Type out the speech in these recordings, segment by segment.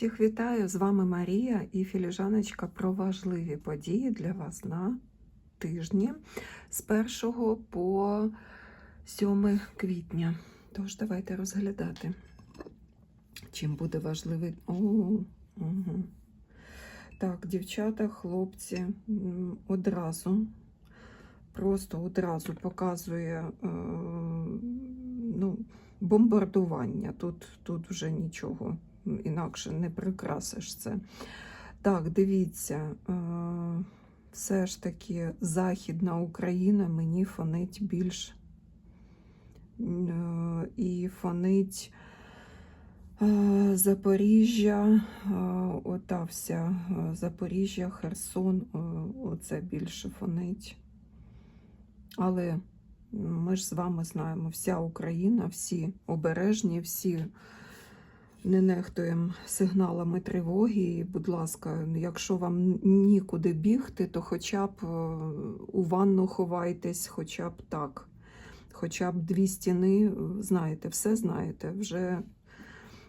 Всіх вітаю! З вами Марія і філіжаночка про важливі події для вас на тижні з 1 по 7 квітня. Тож, давайте розглядати, чим буде важливий. О, угу. Так, дівчата, хлопці, одразу, просто одразу показує е, ну, бомбардування. Тут, тут вже нічого інакше не прикрасиш це. Так, дивіться, е, все ж таки Західна Україна мені фонить більш е, і фонить е, Запоріжжя, ота вся е, Запоріжжя, Херсон, оце більше фонить. Але ми ж з вами знаємо, вся Україна, всі обережні, всі не нехтуємо сигналами тривоги. І, будь ласка, якщо вам нікуди бігти, то хоча б е, у ванну ховайтесь, хоча б так. Хоча б дві стіни, е, знаєте, все знаєте. Вже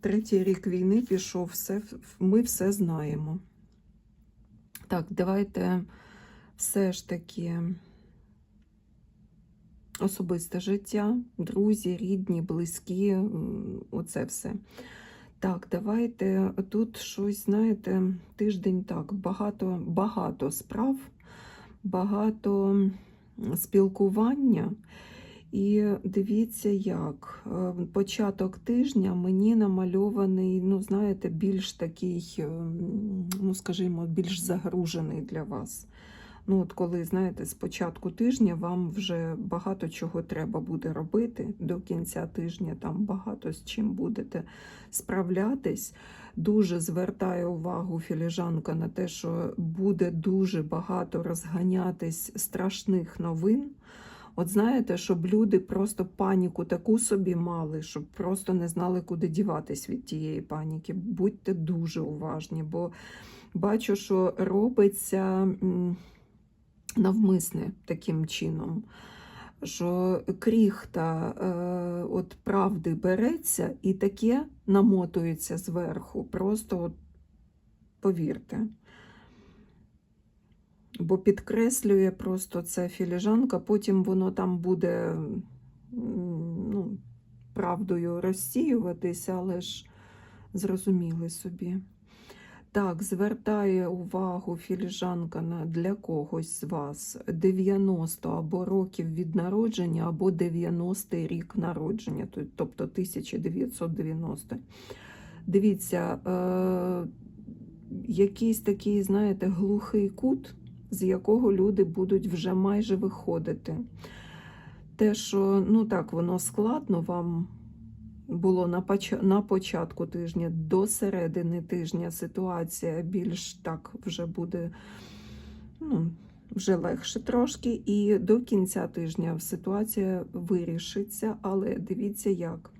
третій рік війни пішов, все, ми все знаємо. Так, давайте все ж таки особисте життя, друзі, рідні, близькі, оце все. Так, давайте тут щось, знаєте, тиждень так, багато, багато справ, багато спілкування. І дивіться, як е, початок тижня мені намальований, ну, знаєте, більш такий, е, ну, скажімо, більш загружений для вас. Ну, от коли, знаєте, з початку тижня вам вже багато чого треба буде робити до кінця тижня, там багато з чим будете справлятись. Дуже звертаю увагу філіжанка на те, що буде дуже багато розганятись страшних новин. От знаєте, щоб люди просто паніку таку собі мали, щоб просто не знали, куди діватись від тієї паніки. Будьте дуже уважні, бо бачу, що робиться навмисне таким чином, що кріхта е, от правди береться і таке намотується зверху. Просто от повірте. Бо підкреслює просто це філіжанка, потім воно там буде ну, правдою розсіюватися, але ж зрозуміли собі. Так, звертає увагу філіжанка на для когось з вас 90 або років від народження, або 90-й рік народження, тобто 1990. Дивіться, е, якийсь такий, знаєте, глухий кут, з якого люди будуть вже майже виходити. Те, що ну так, воно складно вам було на, поч... на початку тижня, до середини тижня ситуація більш так вже буде ну, вже легше трошки, і до кінця тижня ситуація вирішиться, але дивіться як.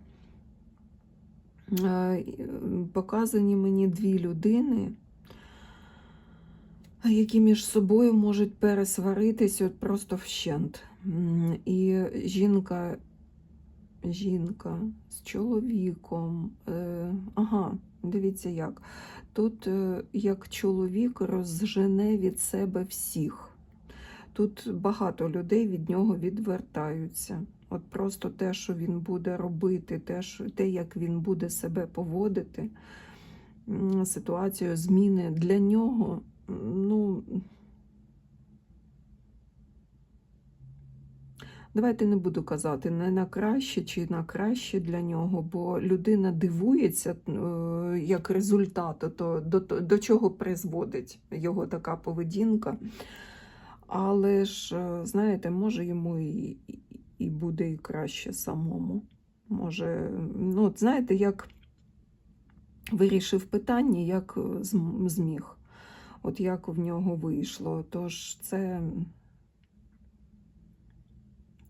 Е, Показані мені дві людини, які між собою можуть пересваритись от просто вщент. І жінка жінка з чоловіком. Е, ага, дивіться як. Тут е, як чоловік розжене від себе всіх. Тут багато людей від нього відвертаються. От просто те, що він буде робити, те, що, те як він буде себе поводити, ситуацію зміни для нього, ну. Давайте не буду казати не на краще чи на краще для нього, бо людина дивується е, як результат, то до, до, чого призводить його така поведінка. Але ж, е, знаєте, може йому і, і- буде і краще самому. Може, ну, знаєте, як вирішив питання, як е, зміг. От як в нього вийшло. Тож це.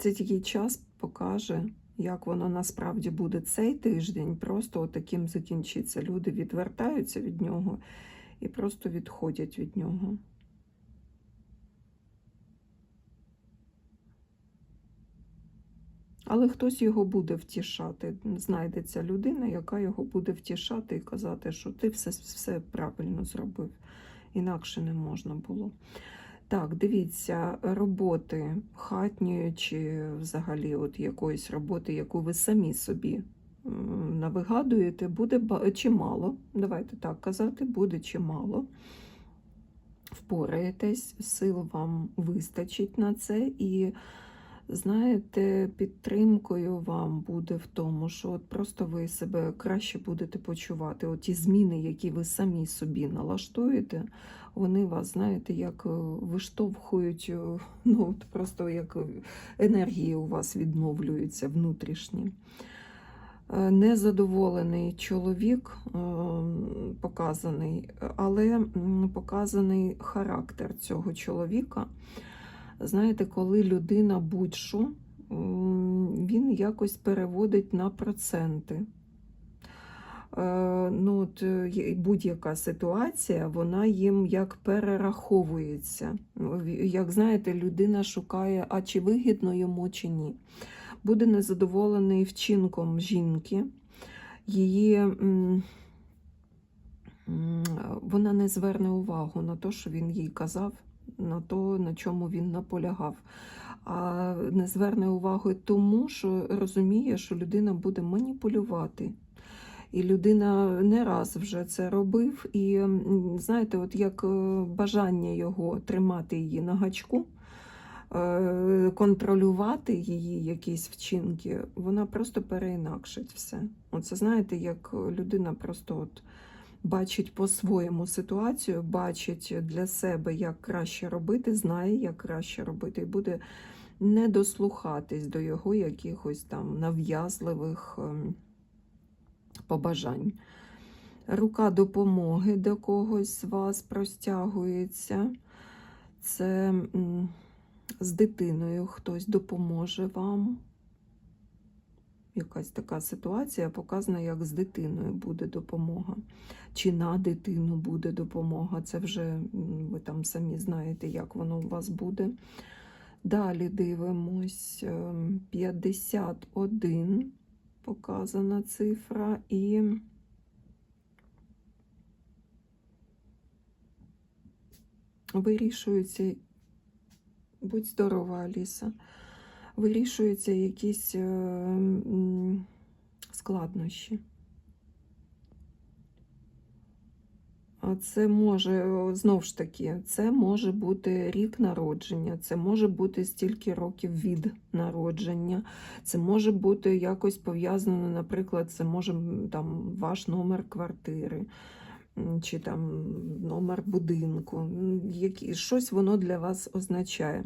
Це тільки час покаже, як воно насправді буде цей тиждень. Просто таким закінчиться. Люди відвертаються від нього і просто відходять від нього. Але хтось його буде втішати. Знайдеться людина, яка його буде втішати і казати, що ти все, все правильно зробив. Інакше не можна було. Так, дивіться, роботи хатньої чи взагалі от якоїсь роботи, яку ви самі собі навигадуєте, буде чимало. Давайте так казати, буде чимало. Впораєтесь, сил вам вистачить на це, і знаєте, підтримкою вам буде в тому, що от просто ви себе краще будете почувати. От ті зміни, які ви самі собі налаштуєте, вони вас, знаєте, як е, виштовхують, е, ну от просто як енергії у вас відновлюються внутрішні. Е, Незадоволений чоловік е, показаний, але показаний характер цього чоловіка. Знаєте, коли людина будь-що, він якось переводить на проценти. Е, Ну, е, будь-яка ситуація, вона їм як перераховується. Ну, Як знаєте, людина шукає, а чи вигідно йому, чи ні. Буде незадоволений вчинком жінки, її. Вона не зверне увагу на те, що він їй казав, на те, на чому він наполягав. А не зверне увагу тому, що розуміє, що людина буде маніпулювати. І людина не раз вже це робив. І знаєте, от як е, бажання його тримати її на гачку, е, контролювати її якісь вчинки, вона просто переінакшить все. Оце знаєте, як людина просто от бачить по-своєму ситуацію, бачить для себе, як краще робити, знає, як краще робити, і буде не дослухатись до його якихось там нав'язливих ем, побажань. Рука допомоги до когось з вас простягується. Це з дитиною хтось допоможе вам. Якась така ситуація показана, як з дитиною буде допомога. Чи на дитину буде допомога. Це вже ви там самі знаєте, як воно у вас буде. Далі дивимось ем, 51 показана цифра і вирішується, будь здорова, Аліса, вирішуються якісь е, складнощі. А Це може, знов ж таки, це може бути рік народження, це може бути стільки років від народження, це може бути якось пов'язано, наприклад, це може там ваш номер квартири, чи там номер будинку. Які, щось воно для вас означає.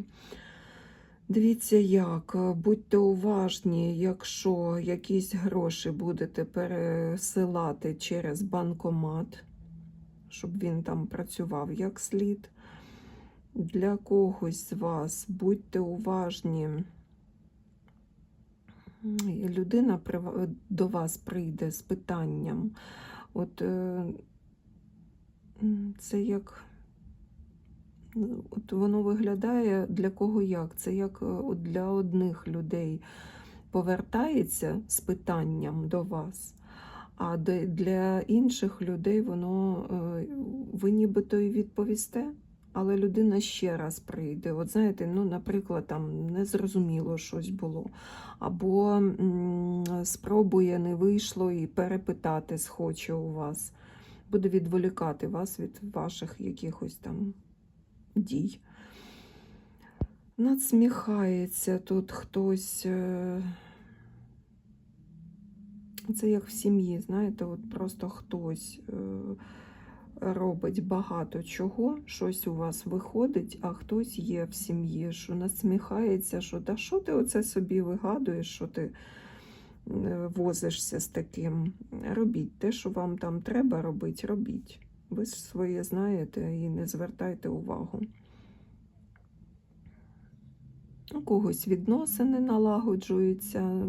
Дивіться, як е, будьте уважні, якщо якісь гроші будете пересилати через банкомат щоб він там працював як слід. Для когось з вас будьте уважні. Людина до вас прийде з питанням. От е, це як. От воно виглядає для кого як? Це як е, для одних людей повертається з питанням до вас. А для інших людей воно е, ви нібито і відповісте, але людина ще раз прийде. От знаєте, ну, наприклад, там незрозуміло щось було, або м, спробує, не вийшло і перепитати схоче у вас. Буде відволікати вас від ваших якихось там дій. Надсміхається тут хтось. е, це як в сім'ї, знаєте, от просто хтось е, робить багато чого, щось у вас виходить, а хтось є в сім'ї, що насміхається, що та що ти оце собі вигадуєш, що ти е, возишся з таким. Робіть те, що вам там треба робити, робіть. Ви ж своє знаєте і не звертайте увагу. У когось відносини налагоджуються,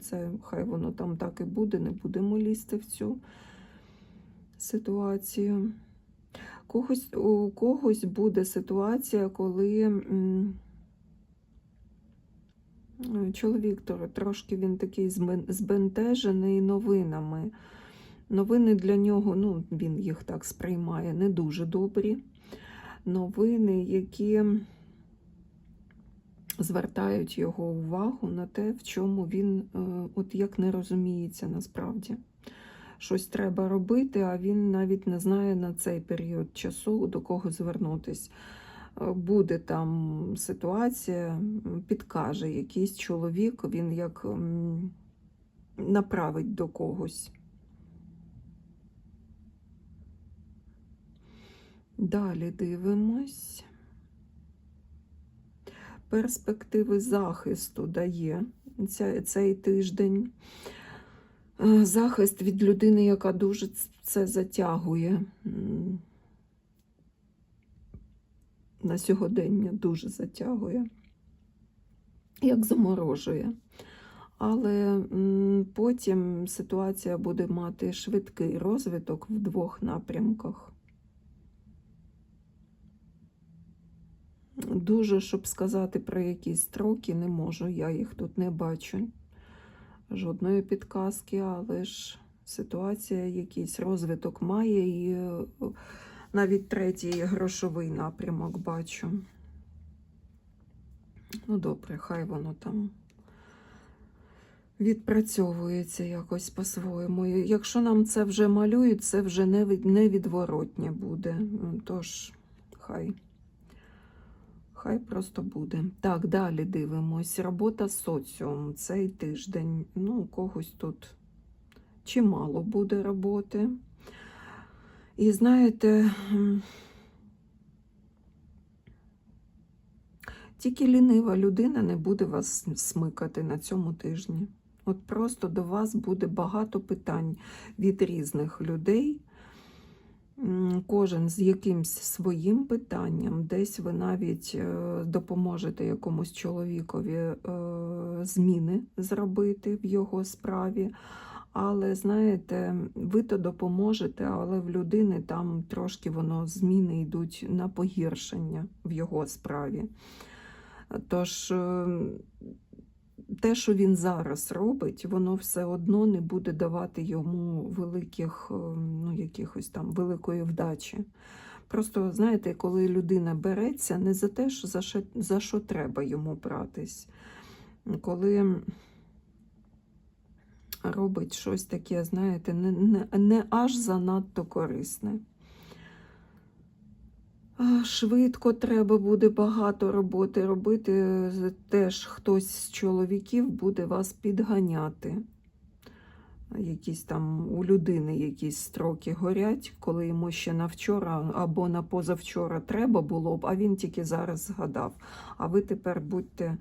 це хай воно там так і буде, не будемо лізти в цю ситуацію. Когось, у когось буде ситуація, коли Чоловік трошки він такий збентежений новинами. Новини для нього, ну, він їх так сприймає, не дуже добрі. Новини, які звертають його увагу на те, в чому він е, от як не розуміється насправді. Щось треба робити, а він навіть не знає на цей період часу, до кого звернутись. Е, Буде там ситуація, підкаже якийсь чоловік, він як направить до когось. Далі дивимось. Перспективи захисту дає цей тиждень. Е, Захист від людини, яка дуже це затягує на сьогодення, дуже затягує, як заморожує. Але потім ситуація буде мати швидкий розвиток в двох напрямках. Дуже, щоб сказати про якісь строки, не можу, я їх тут не бачу. Жодної підказки, але ж ситуація, якийсь розвиток має, і е, навіть третій грошовий напрямок бачу. Ну, добре, хай воно там відпрацьовується якось по-своєму. Якщо нам це вже малюють, це вже невідворотнє буде. Тож, хай. Хай просто буде. Так, далі дивимось. Робота соціум цей тиждень. Ну, у когось тут чимало буде роботи. І знаєте, тільки лінива людина не буде вас смикати на цьому тижні. От просто до вас буде багато питань від різних людей. Кожен з якимсь своїм питанням, десь ви навіть е, допоможете якомусь чоловікові е, зміни зробити в його справі. Але знаєте, ви то допоможете, але в людини там трошки воно зміни йдуть на погіршення в його справі. Тож е, те, що він зараз робить, воно все одно не буде давати йому великих, е, ну, якихось там великої вдачі. Просто, знаєте, коли людина береться не за те, що за що, за що треба йому братись, коли робить щось таке, знаєте, не, не, не аж занадто корисне. Швидко треба буде багато роботи робити. Теж хтось з чоловіків буде вас підганяти. Якісь там у людини якісь строки горять, коли йому ще на вчора або на позавчора треба було б, а він тільки зараз згадав. А ви тепер будьте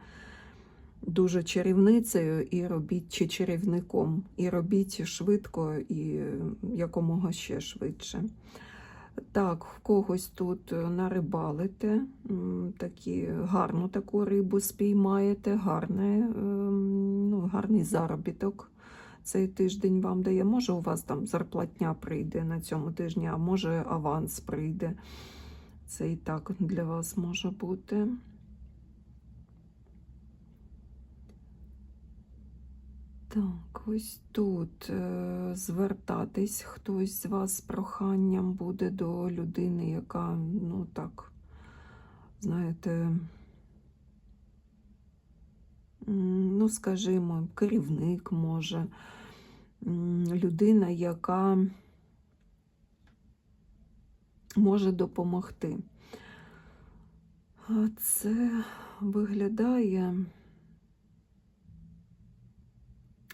дуже чарівницею і робіть чи чарівником, і робіть швидко і якомога ще швидше. Так, в когось тут нарибалите, такі, гарну таку рибу спіймаєте, гарне, ем, ну, гарний заробіток цей тиждень вам дає. Може, у вас там зарплатня прийде на цьому тижні, а може аванс прийде. Це і так для вас може бути. Так, ось тут е, звертатись хтось з вас з проханням буде до людини, яка, ну так, знаєте, ну, скажімо, керівник може, людина, яка може допомогти. А це виглядає.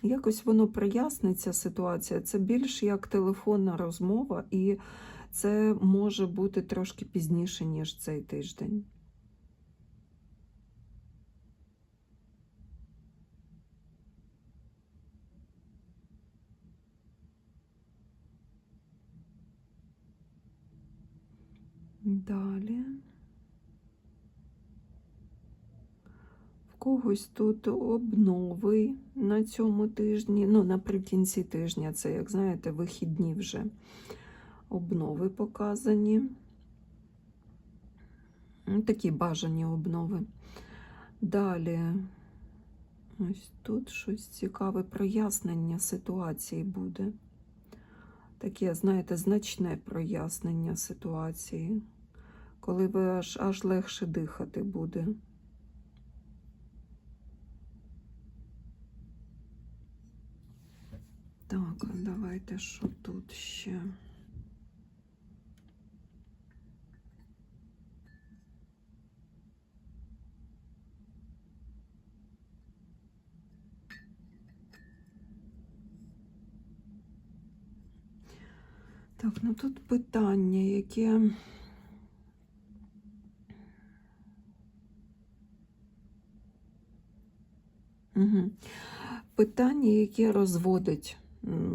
Якось воно проясниться ситуація. Це більш як телефонна розмова, і це може бути трошки пізніше, ніж цей тиждень. Далі. В когось тут обнови на цьому тижні. Ну, наприкінці тижня, це, як знаєте, вихідні вже обнови показані. Ну, Такі бажані обнови. Далі Ось тут щось цікаве прояснення ситуації буде. Таке, знаєте, значне прояснення ситуації, коли ви аж, аж легше дихати буде. Так, давайте що тут ще. Так, ну тут питання, яке. Угу. Питання, яке розводить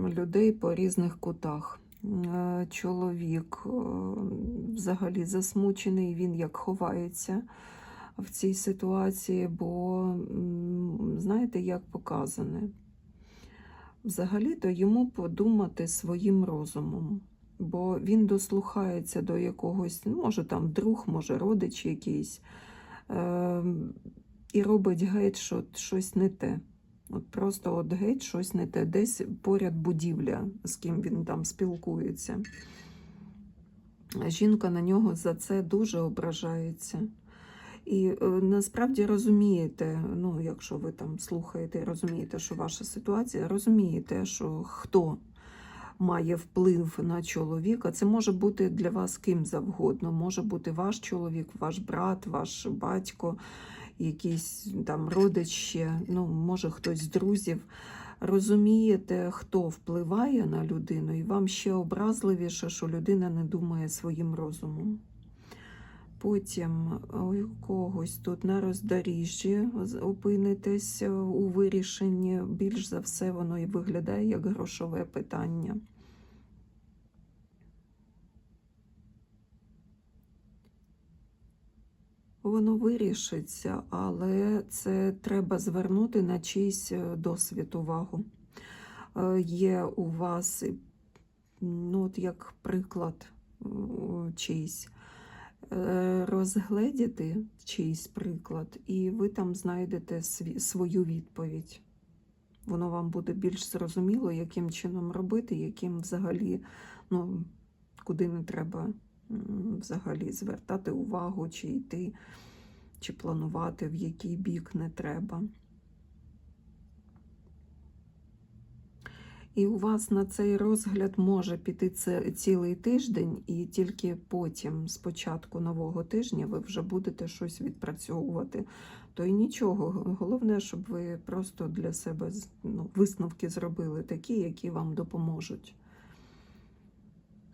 людей по різних кутах. Е, Чоловік е, взагалі засмучений, він як ховається в цій ситуації, бо, знаєте, як показане. Взагалі-то йому подумати своїм розумом, бо він дослухається до якогось, ну, може там друг, може родич якийсь, е, і робить геть, що щось не те. От просто от геть щось не те, десь поряд будівля, з ким він там спілкується. Жінка на нього за це дуже ображається. І е, насправді розумієте, ну, якщо ви там слухаєте і розумієте, що ваша ситуація, розумієте, що хто має вплив на чоловіка, це може бути для вас ким завгодно. Може бути ваш чоловік, ваш брат, ваш батько, якийсь там родич ще, ну, може хтось з друзів. Розумієте, хто впливає на людину, і вам ще образливіше, що людина не думає своїм розумом. Потім у когось тут на роздоріжжі опинитесь е, у вирішенні. Більш за все, воно і виглядає як грошове питання. Воно вирішиться, але це треба звернути на чийсь е, досвід увагу. Е, Є у вас, ну, от як приклад чийсь е, розгледіти чийсь приклад, і ви там знайдете свою відповідь. Воно вам буде більш зрозуміло, яким чином робити, яким взагалі, ну, куди не треба взагалі звертати увагу, чи йти, чи планувати, в який бік не треба. І у вас на цей розгляд може піти цілий тиждень, і тільки потім, з початку нового тижня, ви вже будете щось відпрацьовувати. То й нічого. Головне, щоб ви просто для себе ну, висновки зробили такі, які вам допоможуть.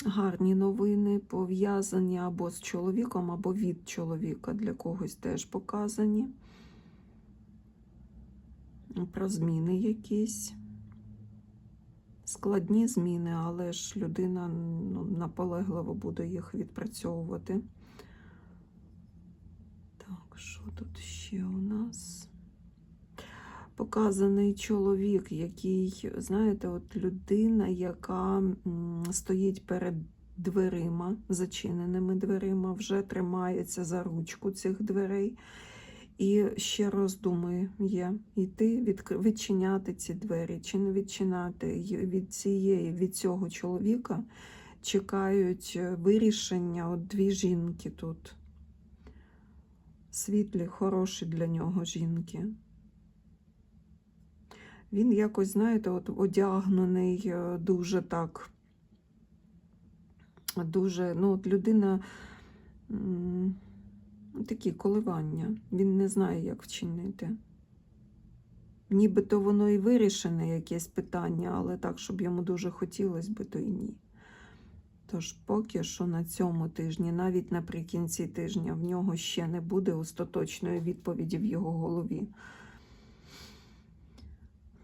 Гарні новини пов'язані або з чоловіком, або від чоловіка для когось теж показані. Про зміни якісь складні зміни, але ж людина ну, наполегливо буде їх відпрацьовувати. Так, що тут ще у нас? Показаний чоловік, який, знаєте, от людина, яка стоїть перед дверима, зачиненими дверима, вже тримається за ручку цих дверей. І ще роздумує йти відчиняти ці двері, чи не відчиняти. Від цієї, від цього чоловіка чекають е, вирішення от дві жінки тут. Світлі, хороші для нього жінки. Він якось, знаєте, от одягнений е, дуже так. Дуже, ну, от людина. такі коливання. Він не знає, як вчинити. Нібито воно і вирішене якесь питання, але так, щоб йому дуже хотілося би, то і ні. Тож поки що на цьому тижні, навіть наприкінці тижня, в нього ще не буде остаточної відповіді в його голові.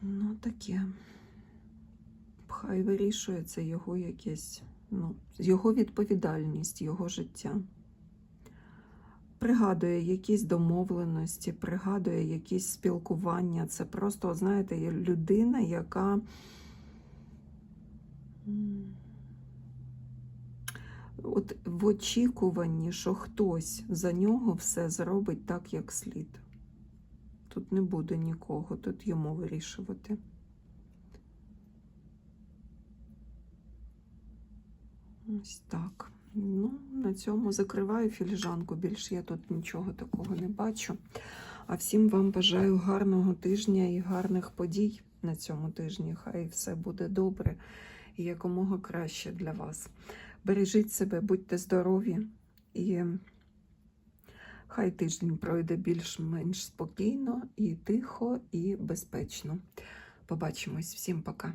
Ну, таке. Хай вирішується його якесь, ну, його відповідальність, його життя пригадує якісь домовленості, пригадує якісь спілкування. Це просто, знаєте, є людина, яка от в очікуванні, що хтось за нього все зробить так, як слід. Тут не буде нікого, тут йому вирішувати. Ось так. Ну, на цьому закриваю філіжанку. Більше я тут нічого такого не бачу. А всім вам бажаю гарного тижня і гарних подій на цьому тижні. Хай все буде добре і якомога краще для вас. Бережіть себе, будьте здорові і хай тиждень пройде більш-менш спокійно і тихо, і безпечно. Побачимось. Всім пока.